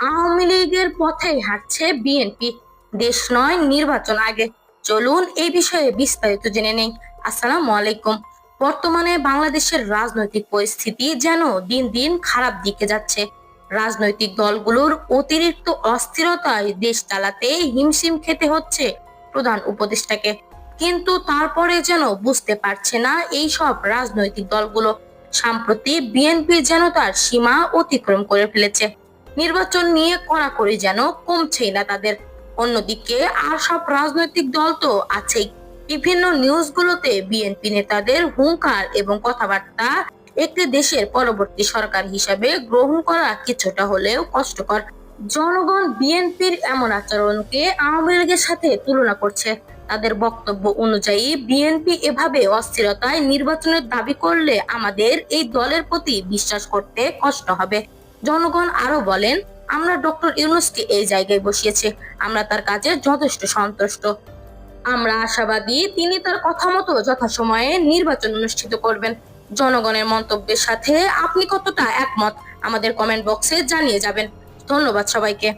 আওয়ামী লীগের পথেই হাঁটছে বিএনপি। দেশ নয়, নির্বাচন আগে। চলুন এই বিষয়ে বিস্তারিত জেনে নেই। আসসালামু আলাইকুম। বর্তমানে বাংলাদেশের রাজনৈতিক পরিস্থিতি যেন দিন দিন খারাপ দিকে যাচ্ছে। রাজনৈতিক দলগুলোর অতিরিক্ত অস্থিরতায় দেশ চালাতে হিমশিম খেতে হচ্ছে প্রধান উপদেষ্টাকে। কিন্তু তারপরে যেন বুঝতে পারছে না এই সব রাজনৈতিক দলগুলো। সম্প্রতি বিএনপি যেন তার সীমা অতিক্রম করে ফেলেছে। নির্বাচন নিয়ে কড়াকড়ি যেন কমছেই না তাদের। অন্যদিকে আর সব রাজনৈতিক দল তো আছেই। বিভিন্ন নিউজগুলোতে বিএনপি নেতাদের হুঙ্কার এবং কথাবার্তা একটি দেশের পরবর্তী সরকার হিসাবে গ্রহণ করা কিছুটা হলেও কষ্টকর। জনগণ বিএনপির এমন আচরণকে আওয়ামী লীগের সাথে তুলনা করছে। তাদের বক্তব্য অনুযায়ী বিএনপি এভাবে অস্থিরতায় নির্বাচনের দাবি করলে আমাদের এই দলের প্রতি বিশ্বাস করতে কষ্ট হবে। জনগণ আরও বলেন, আমরা ডক্টর ইউনুসকে এই জায়গায় বসিয়েছে। আমরা তার কাজে যথেষ্ট সন্তুষ্ট। আমরা আশাবাদী তিনি তার কথা মতো যথাসময়ে নির্বাচন অনুষ্ঠিত করবেন। জনগণের মন্তব্যের সাথে আপনি কতটা একমত, আমাদের কমেন্ট বক্সে জানিয়ে যাবেন। ধন্যবাদ সবাইকে।